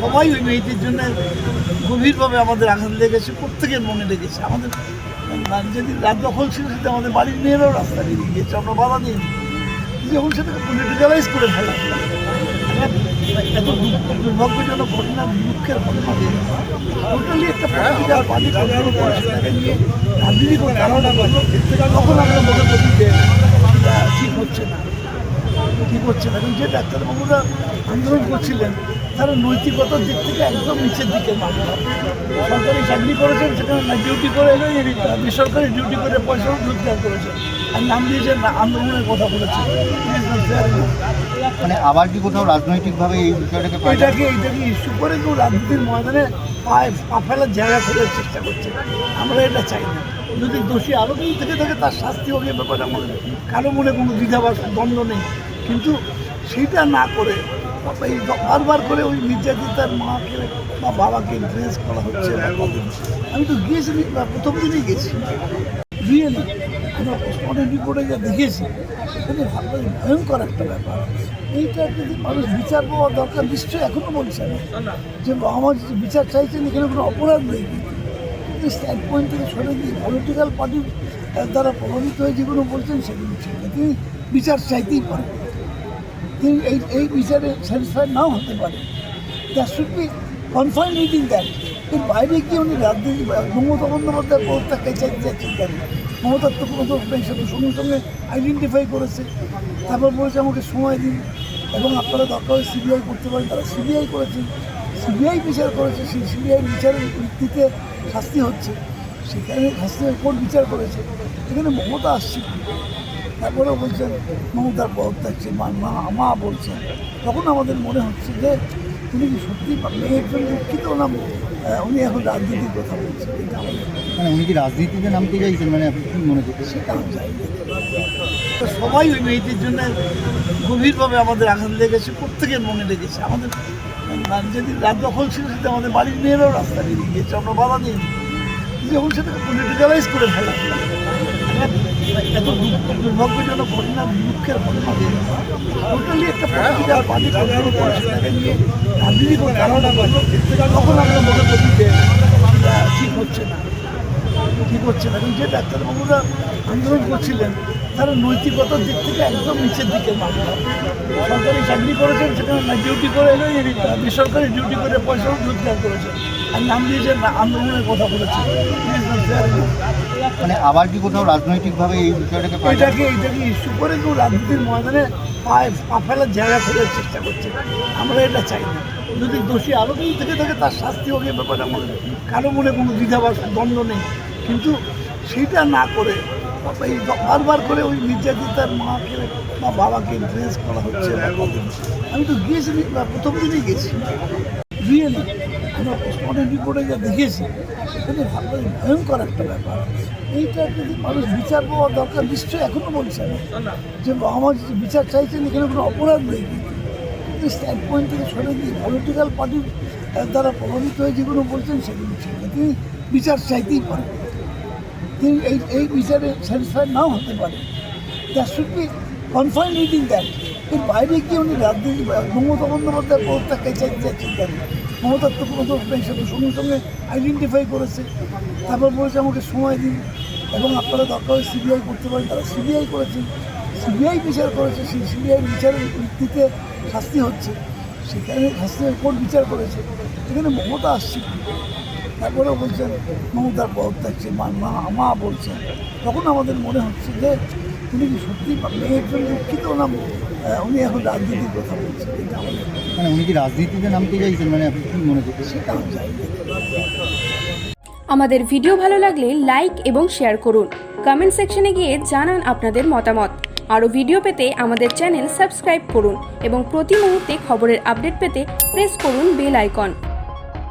সবাই ওই মেয়েটির জন্য গভীরভাবে আমাদের আঘাত লেগেছে, প্রত্যেকের মনে লেগেছে। আমাদের মানে যদি রাত দখল ছিল সেটা আমাদের বাড়ির মেয়েরাও রাস্তা বেরিয়ে গিয়েছে আমরা বাধা দিইনি যখন সেটাকে পলিটিক্যালাইজ করে ফেলা। এত দুর্ভাগ্যজনক ঘটনা, দুঃখের ঘটনা টোটালি একটা পার্টি করে সেটাকে নিয়ে রাজনীতি করে ধারণা করল তখন আমরা মনে করি যে ঠিক হচ্ছে না, ঠিক হচ্ছে না। এবং যে ডাক্তারবাবুরা আন্দোলন করছিলেন তারা নৈতিকতার দিক থেকে একদম নিচের দিকে মানুষ সরকারি চাকরি করেছেন সেখানে না ডিউটি করে বেসরকারি ডিউটি করে পয়সাও রোজগার করেছেন। আর নাম দিয়েছেন আন্দোলনের কথা বলেছেন. মানে আবার কি কোথাও রাজনৈতিকভাবে এই বিষয়টাকে এটাকে এটাকে ইস্যু করে কেউ রাজনীতির ময়দানে পায়ে পা ফেলার জায়গা খোঁজার চেষ্টা করছে। আমরা এটা চাই না। যদি দোষী আরও কেউ থেকে থাকে তার শাস্তি হবে এ ব্যাপারে আমাদের কারও মনে কোনো দ্বিধা বা দ্বন্দ্ব নেই। কিন্তু সেটা না করে বারবার করে ওই নির্যাতিতার মাকে বা বাবাকে ইনফ্লুয়েস করা হচ্ছে আমি তো গিয়েছি প্রথম দিনই গেছি রিয়েলি আমরা পোস্টমর্টম রিপোর্টে যা দেখেছি সেখানে ভালো ভয়ঙ্কর একটা ব্যাপার। এইটা যদি মানুষ বিচার পাওয়া দরকার, নিশ্চয়ই এখনও বলছে না। যে আমার বিচার চাইছেন, এখানে কোনো অপরাধ নেই। স্ট্যান্ড পয়েন্ট থেকে সরে গিয়ে পলিটিক্যাল পার্টির দ্বারা প্রভাবিত হয়ে যেগুলো বলছেন, সেগুলো ঠিক না তিনি বিচার চাইতেই পারেন। তিনি এই এই বিচারে স্যাটিসফাইড নাও হতে পারে। That should be confine within that এর বাইরে গিয়ে উনি রাজনীতি মমতা বন্দ্যোপাধ্যায় পদত্যাগকে চাইতে চাচ্ছেন কেন? মমতার তো কোনো দোষ নেই সঙ্গে সঙ্গে আইডেন্টিফাই করেছে। তারপর বলেছে আমাকে সময় দিন। এবং আপনারা দরকার হয় সিবিআই করতে পারেন। তারা সিবিআই করেছেন সিবিআই বিচার করেছে। সেই সিবিআই বিচারের ভিত্তিতে শাস্তি হচ্ছে। সেখানে শাস্তি কোর্ট বিচার করেছে। এখানে মমতা আসছে তারপরেও বলছেন মমতার পদ থাকছে মা মা মা বলছেন। তখন আমাদের মনে হচ্ছে যে উনি কি সত্যি মেয়ের জন্য দুঃখিত না আহ, উনি এখন রাজনীতির কথা বলছেন? এটা আমাদের মানে উনি কি রাজনীতিতে নামতে চাইছেন? মানে আপনি কি মনে করছেন? সেটা আমি। তো সবাই ওই মেয়েটির জন্য গভীরভাবে আমাদের আঘাত লেগেছে প্রত্যেকের মনে লেগেছে। আমাদের মানে যদি রাত দখল ছিল সেটা আমাদের বাড়ির মেয়েরাও রাস্তা বেরিয়ে গিয়েছে আমরা বাধা দিইনি যখন সেটাকে পলিটিক্যালাইজ করে ফেলা। ঠিক না এবং যে ডাক্তারবাবুরা আন্দোলন করছিলেন তারা নৈতিকতার দিক থেকে একদম নিচের দিকে সরকারি চাকরি করেছেন সেখানে না ডিউটি করে বেসরকারি ডিউটি করে পয়সাও রোজগার করেছেন আর নাম দিয়েছেন আন্দোলনের কথা বলেছেন মানে আবার কি কোথাও রাজনৈতিকভাবে এই বিষয়টাকে এটাকে এটাকে ইস্যু করে কেউ রাজনীতির ময়দানে পায়ে পা ফেলার জায়গা খোঁজার চেষ্টা করছে? আমরা এটা চাই না। যদি দোষী আরও কেউ থেকে থাকে, তার শাস্তি হবে এ ব্যাপারে কারও মনে কোনো দ্বিধা বা দ্বন্দ্ব নেই। কিন্তু সেটা না করে এই বারবার করে ওই নির্যাতিতার মাকে বা বাবাকে ইনফ্লুয়েস করা হচ্ছে আমি তো গিয়েছি প্রথম দিনই গেছি রিয়েলি। আমরা পোস্টমর্টম রিপোর্টে যা দেখেছি সেখানে ভালো ভয়ঙ্কর একটা ব্যাপার। এইটা যদি মানুষ বিচার পাওয়া দরকার, নিশ্চয়ই এখনও বলছে যে যে বিচার চাইছেন, এখানে কোনো অপরাধ নেই। স্ট্যান্ড পয়েন্ট থেকে সরে গিয়ে পলিটিক্যাল পার্টির দ্বারা প্রভাবিত হয়ে যেগুলো বলছেন, সেগুলো ঠিক না তিনি বিচার চাইতেই পারেন। তিনি এই এই বিচারে স্যাটিসফাইড নাও হতে পারে that should be confine within that এর বাইরে গিয়ে উনি রাজনীতি মমতা বন্দ্যোপাধ্যায় পদত্যাগকে চাইতে চাচ্ছেন তো কোনো দোষ নেই, সে তো সঙ্গে সঙ্গে আইডেন্টিফাই করেছে। তারপর বলেছে আমাকে সময় দিন। এবং আপনারা দরকার হয় সিবিআই করতে পারেন। তারা সিবিআই করেছেন সিবিআই বিচার করেছে, সেই সিবিআই বিচারের ভিত্তিতে শাস্তি হচ্ছে। সেখানে শাস্তি কোর্ট বিচার করেছে। এখানে মমতা আসছে তারপরেও বলছেন, মমতার পদ থাকছে মা মা বলছেন। তখন আমাদের মনে হচ্ছে যে উনি কি সত্যি মেয়ের জন্য দুঃখিত না উনি এখন রাজনীতির কথা বলছেন এটা আমাদের মানে উনি কি রাজনীতিতে নামতে চাইছেন? মানে আপনি কি মনে করছেন? সেটা আমি জানি আমাদের ভিডিও ভালো লাগলে লাইক এবং শেয়ার করুন। কমেন্ট সেকশনে গিয়ে জানান আপনাদের মতামত। আরও ভিডিও পেতে আমাদের চ্যানেল সাবস্ক্রাইব করুন এবং প্রতি মুহূর্তে খবরের আপডেট পেতে প্রেস করুন বেল আইকন।